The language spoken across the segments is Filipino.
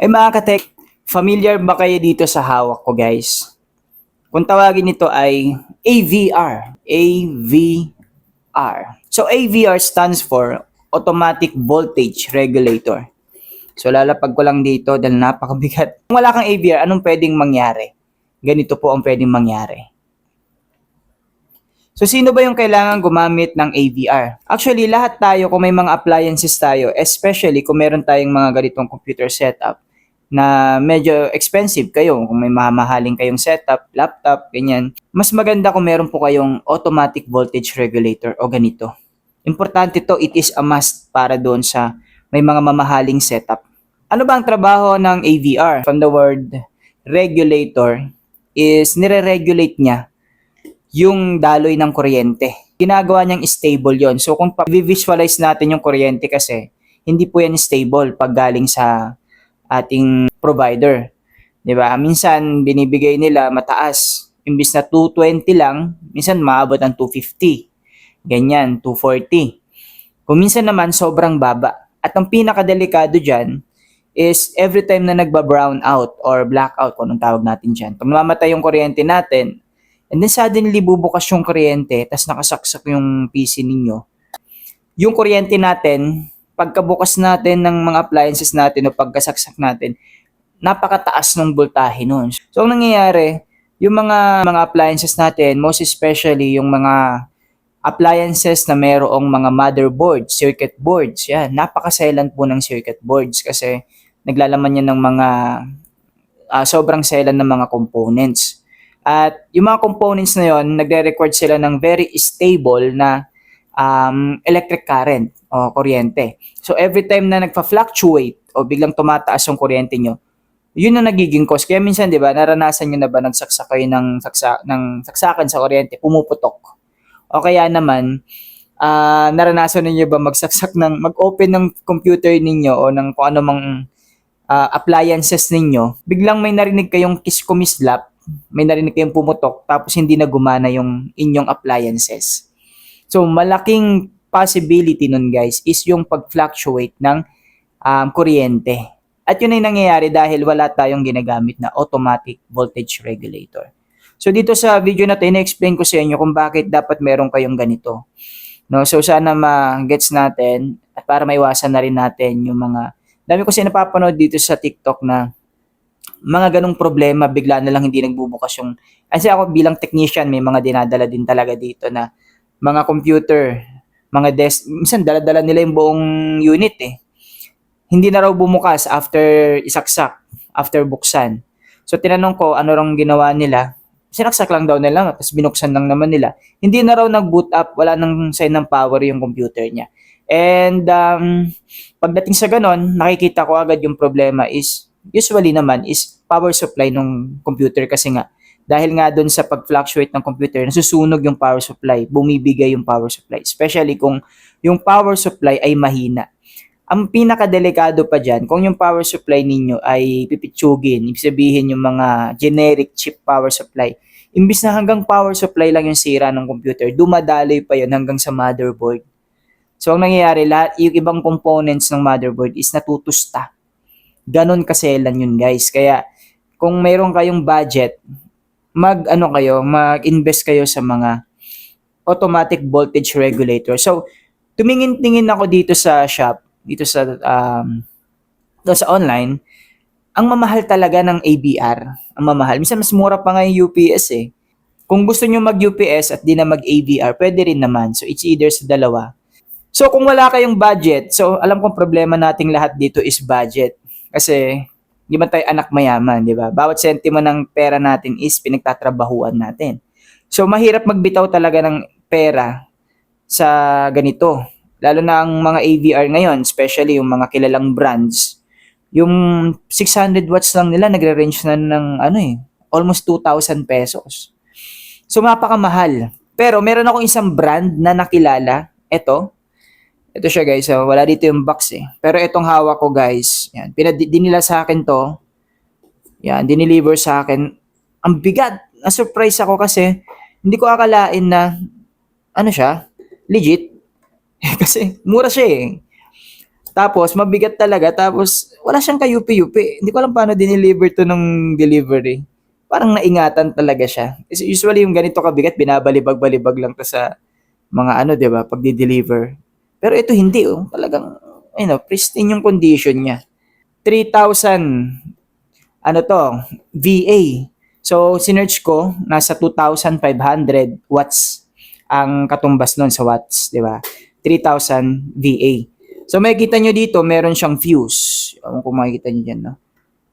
Ay mga katek, familiar ba kayo dito sa hawak ko guys? Kung tawagin nito ay AVR. AVR. So AVR stands for Automatic Voltage Regulator. So lalapag ko lang dito dahil napakabigat. Kung wala kang AVR, anong pwedeng mangyari? Ganito po ang pwedeng mangyari. So sino ba yung kailangan gumamit ng AVR? Actually, lahat tayo kung may mga appliances tayo, especially kung meron tayong mga ganitong computer setup na medyo expensive kayo, kung may mamahaling kayong setup, laptop, ganyan, mas maganda kung meron po kayong automatic voltage regulator o ganito. Importante to, it is a must para doon sa may mga mamahaling setup. Ano ba ang trabaho ng AVR? From the word regulator is nire-regulate niya yung daloy ng kuryente. Ginagawa niyang stable yon. So kung visualize natin yung kuryente kasi, hindi po yan stable pag galing sa ating provider. 'Di ba? Minsan binibigay nila mataas. Imbis na 220 lang, minsan maabot ng 250. Ganyan, 240. Kung minsan naman sobrang baba. At ang pinakadelikado diyan is every time na nagba-brown out or blackout kung anong tawag natin diyan. Pag namamatay yung kuryente natin, and then suddenly bubukas yung kuryente, tapos nakasaksak yung PC ninyo, yung kuryente natin, pagkabukas natin ng mga appliances natin o pagkasaksak natin, napakataas ng voltahe nun. So, ang nangyayari, yung mga mga appliances natin, most especially yung mga appliances na mayroong mga motherboard, circuit boards, yan, napakaselan po ng circuit boards kasi naglalaman yan ng mga ah, sobrang selan ng mga components. At yung mga components na yon, nagre-record sila ng very stable na um, electric current o kuryente. So every time na nagfa-fluctuate o biglang tumataas yung kuryente nyo, yun ang nagiging cause. Kaya minsan, di ba, naranasan nyo na ba nagsaksak kayo ng, saksa, ng saksakan sa kuryente, pumuputok. O kaya naman, ah, naranasan ninyo ba magsaksak ng, mag-open ng computer ninyo o ng kung ano mang ah, appliances ninyo, biglang may narinig kayong kiss-kumislap, may narinig kayong pumutok, tapos hindi na gumana yung inyong appliances. So, malaking possibility nun guys is yung pag-fluctuate ng um, kuryente. At yun ay nangyayari dahil wala tayong ginagamit na automatic voltage regulator. So dito sa video na to, ina-explain ko sa inyo kung bakit dapat meron kayong ganito. No, so sana ma-gets natin at para maiwasan na rin natin yung mga dami ko kasi napapanood dito sa TikTok na mga ganong problema bigla na lang hindi nagbubukas yung kasi ako bilang technician may mga dinadala din talaga dito na mga computer, mga desk, minsan dala-dala nila yung buong unit eh. Hindi na raw bumukas after isaksak, after buksan. So tinanong ko ano rang ginawa nila. Sinaksak lang daw nila, tapos binuksan lang naman nila. Hindi na raw nag-boot up, wala nang sign ng power yung computer niya. And um, pagdating sa ganon, nakikita ko agad yung problema is, usually naman is power supply ng computer kasi nga, dahil nga doon sa pag-fluctuate ng computer, nasusunog yung power supply, bumibigay yung power supply. Especially kung yung power supply ay mahina. Ang pinakadelikado pa dyan, kung yung power supply ninyo ay pipitsugin, ibig sabihin yung mga generic cheap power supply, imbis na hanggang power supply lang yung sira ng computer, dumadaloy pa yun hanggang sa motherboard. So, ang nangyayari, lahat, yung ibang components ng motherboard is natutusta. Ganon kaselan yun, guys. Kaya, kung mayroon kayong budget, mag, ano kayo, mag-invest kayo sa mga automatic voltage regulator. So, tumingin-tingin ako dito sa shop, dito sa, um, dito sa online, ang mamahal talaga ng ABR. Ang mamahal. Minsan mas mura pa nga yung UPS eh. Kung gusto nyo mag-UPS at di na mag-AVR, pwede rin naman. So, it's either sa dalawa. So, kung wala kayong budget, so alam kong problema nating lahat dito is budget. Kasi, di ba tayo anak mayaman, di ba? Bawat sentimo ng pera natin is pinagtatrabahuan natin. So, mahirap magbitaw talaga ng pera sa ganito. Lalo na ang mga AVR ngayon, especially yung mga kilalang brands, yung 600 watts lang nila, nagre-range na ng ano eh, almost 2,000 pesos. So, mapakamahal. Pero, meron akong isang brand na nakilala. Ito, ito siya guys, so wala dito yung box eh. Pero itong hawak ko guys, yan, pinad dinila sa akin to. Yan, dineliver sa akin. Ang bigat. Na-surprise ako kasi hindi ko akalain na ano siya, legit. kasi mura siya eh. Tapos, mabigat talaga. Tapos, wala siyang kayupi-yupi. Hindi ko alam paano dineliver to ng delivery. Parang naingatan talaga siya. Usually, yung ganito kabigat, binabalibag-balibag lang to sa mga ano, di ba, pag di-deliver. Pero ito hindi, oh. Talagang, you know, pristine yung condition niya. 3,000, ano to, VA. So, sinerch ko, nasa 2,500 watts ang katumbas nun sa watts, di ba? 3,000 VA. So, makikita nyo dito, meron siyang fuse. Kung makikita nyo dyan, no?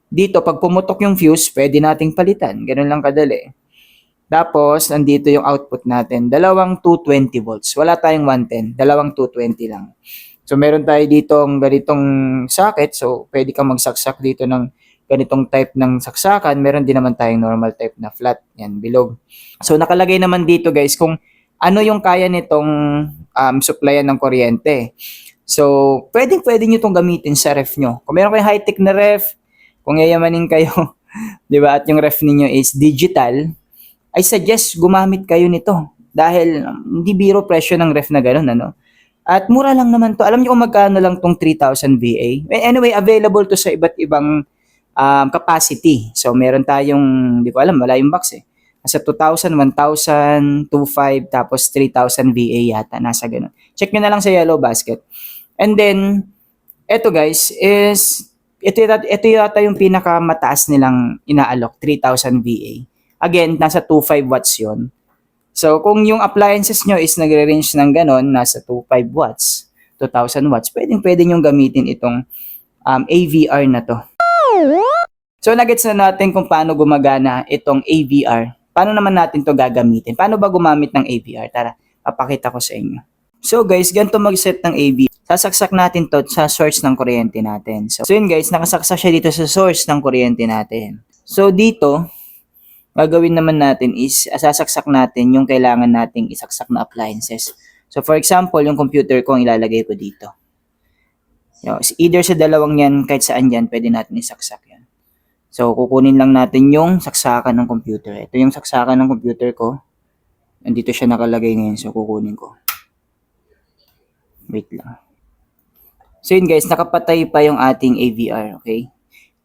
Dito, pag pumutok yung fuse, pwede nating palitan. Ganun lang kadali. Tapos, nandito yung output natin. Dalawang 220 volts. Wala tayong 110. Dalawang 220 lang. So, meron tayo dito ang ganitong socket. So, pwede kang magsaksak dito ng ganitong type ng saksakan. Meron din naman tayong normal type na flat. Yan, bilog. So, nakalagay naman dito guys kung ano yung kaya nitong um, supplyan ng kuryente. So, pwedeng pwede nyo itong gamitin sa ref nyo. Kung meron kayong high-tech na ref, kung yayamanin kayo, di ba, at yung ref ninyo is digital, I suggest gumamit kayo nito. Dahil um, hindi biro presyo ng ref na gano'n, ano? At mura lang naman to. Alam niyo kung magkano lang tong 3,000 VA? Anyway, available to sa iba't ibang um, capacity. So, meron tayong, hindi ko alam, wala yung box eh. Nasa 2,000, 1,000, 2,500, tapos 3,000 VA yata. Nasa ganun. Check nyo na lang sa yellow basket. And then, eto guys, is, ito, ito yata yung pinakamataas nilang inaalok, 3,000 VA. Again, nasa 2,500 watts yon. So, kung yung appliances nyo is nagre-range ng ganon, nasa 2,500 watts, 2,000 watts, pwedeng pwede nyo gamitin itong um, AVR na to. So, nagets na natin kung paano gumagana itong AVR. Paano naman natin to gagamitin? Paano ba gumamit ng AVR? Tara, papakita ko sa inyo. So guys, ganito mag-set ng AVR. Sasaksak natin to sa source ng kuryente natin. So, so yun guys, nakasaksak siya dito sa source ng kuryente natin. So dito, gagawin naman natin is sasaksak natin yung kailangan nating isaksak na appliances. So for example, yung computer ko ang ilalagay ko dito. Yo, either sa dalawang yan, kahit saan yan, pwede natin isaksak yan. So kukunin lang natin yung saksakan ng computer. Ito yung saksakan ng computer ko. Nandito siya nakalagay ngayon, so kukunin ko. Wait lang. So yun guys, nakapatay pa yung ating AVR, okay?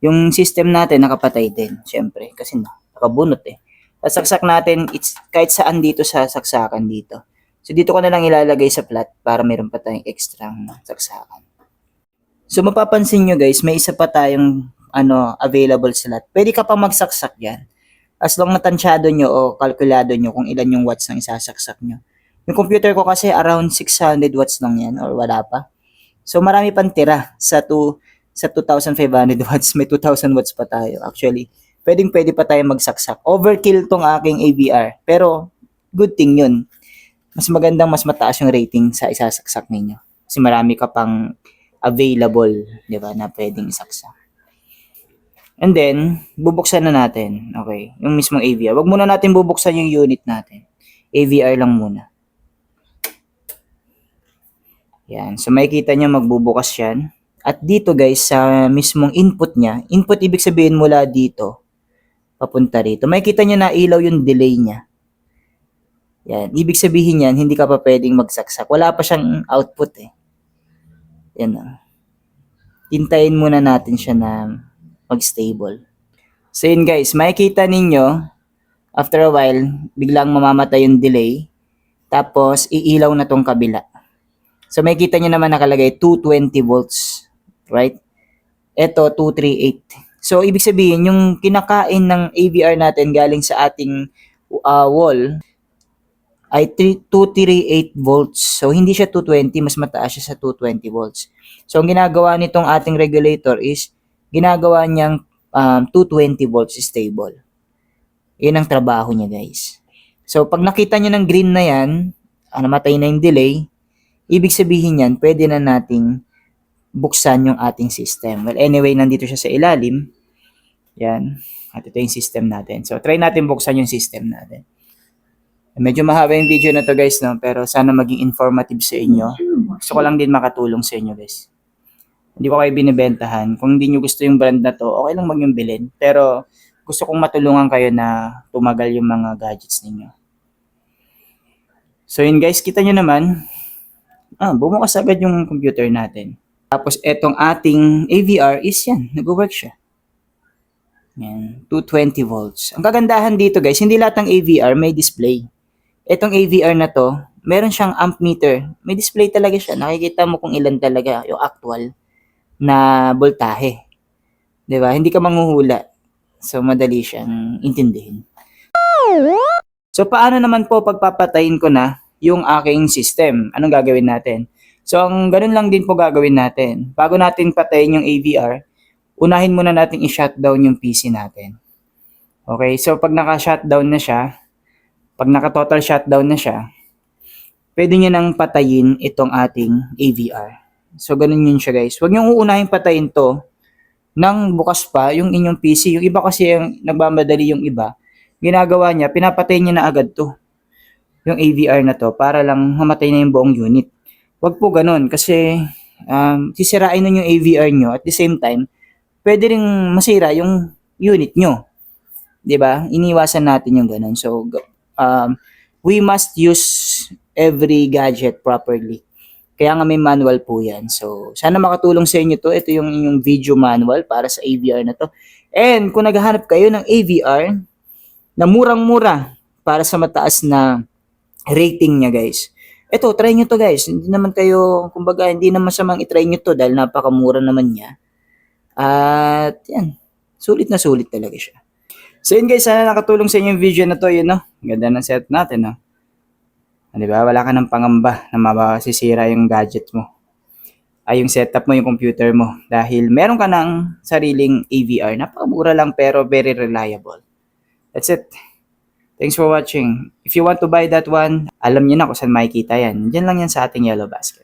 Yung system natin nakapatay din, syempre, kasi na, nakabunot eh. Sasaksak natin it's, kahit saan dito sa saksakan dito. So dito ko na lang ilalagay sa flat para meron pa tayong extra saksakan. So mapapansin nyo guys, may isa pa tayong ano, available slot. Pwede ka pa magsaksak yan. As long na tansyado nyo o kalkulado nyo kung ilan yung watts ng isasaksak nyo. Yung computer ko kasi around 600 watts lang yan or wala pa. So marami pang tira sa two, sa 2,500 watts. May 2,000 watts pa tayo actually. Pwedeng pwede pa tayo magsaksak. Overkill tong aking AVR. Pero good thing yun. Mas magandang mas mataas yung rating sa isasaksak ninyo. Kasi marami ka pang available, di ba, na pwedeng isaksak. And then, bubuksan na natin. Okay, yung mismong AVR. Wag muna natin bubuksan yung unit natin. AVR lang muna. Yan. So, makikita nyo magbubukas yan. At dito guys, sa mismong input niya, input ibig sabihin mula dito, papunta rito. Makikita nyo na ilaw yung delay niya. Yan. Ibig sabihin yan, hindi ka pa pwedeng magsaksak. Wala pa siyang output eh. Yan na. Hintayin muna natin siya na mag-stable. So yun guys, makikita ninyo, after a while, biglang mamamatay yung delay. Tapos, iilaw na tong kabila. So makikita nyo naman nakalagay 220 volts. Right? Ito, 238. So, ibig sabihin, yung kinakain ng AVR natin galing sa ating uh, wall ay 3 238 volts. So, hindi siya 220, mas mataas siya sa 220 volts. So, ang ginagawa nitong ating regulator is, ginagawa niyang um, 220 volts stable. Yun ang trabaho niya, guys. So, pag nakita niyo ng green na yan, ah, namatay na yung delay, ibig sabihin yan, pwede na nating buksan yung ating system. Well, anyway, nandito siya sa ilalim. Yan. At ito yung system natin. So, try natin buksan yung system natin. Medyo mahaba yung video na to guys, no? Pero sana maging informative sa inyo. Gusto ko lang din makatulong sa inyo guys. Hindi ko kayo binibentahan. Kung hindi nyo gusto yung brand na to, okay lang mag yung bilhin. Pero gusto kong matulungan kayo na tumagal yung mga gadgets ninyo. So yun guys, kita nyo naman. Ah, bumukas agad yung computer natin. Tapos etong ating AVR is yan, nag-work siya. Yan, 220 volts. Ang kagandahan dito guys, hindi lahat ng AVR may display. Etong AVR na to, meron siyang amp meter. May display talaga siya. Nakikita mo kung ilan talaga yung actual na voltahe. 'Di ba? Hindi ka manghuhula. So madali siyang intindihin. So paano naman po pagpapatayin ko na yung aking system? Anong gagawin natin? So ang ganun lang din po gagawin natin. Bago natin patayin yung AVR, unahin muna natin i-shutdown yung PC natin. Okay, so pag naka-shutdown na siya, pag naka-total shutdown na siya, pwede nyo nang patayin itong ating AVR. So ganun yun siya guys. Huwag nyo uunahin patayin to nang bukas pa yung inyong PC. Yung iba kasi yung nagmamadali yung iba, ginagawa niya, pinapatay niya na agad to. Yung AVR na to para lang mamatay na yung buong unit. Huwag po ganun kasi um, sisirain nun yung AVR nyo at the same time, pwede ring masira yung unit nyo. 'Di ba? Iniwasan natin yung ganun. So, um, we must use every gadget properly. Kaya nga may manual po yan. So, sana makatulong sa inyo to. Ito yung inyong video manual para sa AVR na to. And kung naghahanap kayo ng AVR na murang-mura para sa mataas na rating niya guys. Ito, try nyo to guys. Hindi naman kayo, kumbaga, hindi naman masamang itry nyo to dahil napakamura naman niya. At yan, sulit na sulit talaga siya. So yun guys, sana nakatulong sa inyo yung video na to, yun no. Ganda ng set natin no. Ah, Di ba? Wala ka ng pangamba na mabasisira yung gadget mo. Ay yung setup mo, yung computer mo. Dahil meron ka ng sariling AVR. Napakamura lang pero very reliable. That's it. Thanks for watching. If you want to buy that one, alam niyo na kung saan makikita yan. Diyan lang yan sa ating yellow basket.